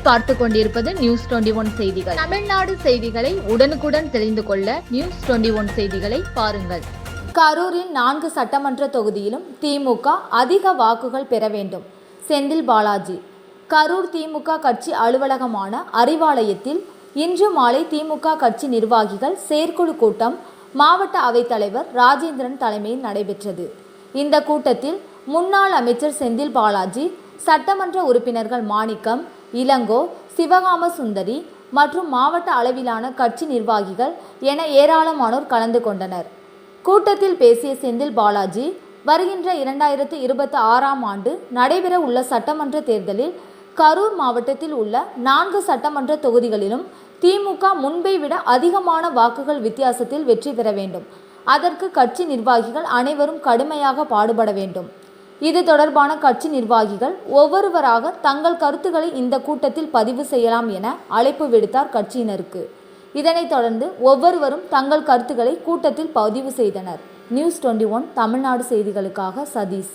பார்த்து கொண்டிருப்பது news twenty one செய்திகள். தமிழ்நாடு செய்திகளை உடனுக்குடன் தெரிந்து கொள்ள நியூஸ் டுவெண்டி ஒன் செய்திகளை பாருங்கள். கரூரின் நான்கு சட்டமன்ற தொகுதியிலும் திமுக அதிக வாக்குகள் பெற வேண்டும். செந்தில் பாலாஜி. கரூர் திமுக கட்சி அலுவலகமான அறிவாலயத்தில் இன்று மாலை திமுக கட்சி நிர்வாகிகள் செயற்குழு கூட்டம் மாவட்ட அவைத்தலைவர் ராஜேந்திரன் தலைமையில் நடைபெற்றது. இந்த கூட்டத்தில் முன்னாள் அமைச்சர் செந்தில் பாலாஜி சட்டமன்ற உறுப்பினர்கள் மாணிக்கம் இளங்கோ சிவகாம சுந்தரி மற்றும் மாவட்ட அளவிலான கட்சி நிர்வாகிகள் என ஏராளமானோர் கலந்து கொண்டனர். கூட்டத்தில் பேசிய செந்தில் பாலாஜி வருகின்ற இரண்டாயிரத்து இருபத்தி ஆறாம் ஆண்டு நடைபெற உள்ள சட்டமன்ற தேர்தலில் கரூர் மாவட்டத்தில் உள்ள நான்கு சட்டமன்ற தொகுதிகளிலும் திமுக முன்பை விட அதிகமான வாக்குகள் வித்தியாசத்தில் வெற்றி பெற வேண்டும். அதற்கு கட்சி நிர்வாகிகள் அனைவரும் கடுமையாக பாடுபட வேண்டும். இது தொடர்பான கட்சி நிர்வாகிகள் ஒவ்வொருவராக தங்கள் கருத்துக்களை இந்த கூட்டத்தில் பதிவு செய்யலாம் என அழைப்பு விடுத்தார் கட்சியினருக்கு. இதனைத் தொடர்ந்து ஒவ்வொருவரும் தங்கள் கருத்துக்களை கூட்டத்தில் பதிவு செய்தனர். நியூஸ் டுவெண்ட்டி ஒன் தமிழ்நாடு செய்திகளுக்காக சதீஷ்.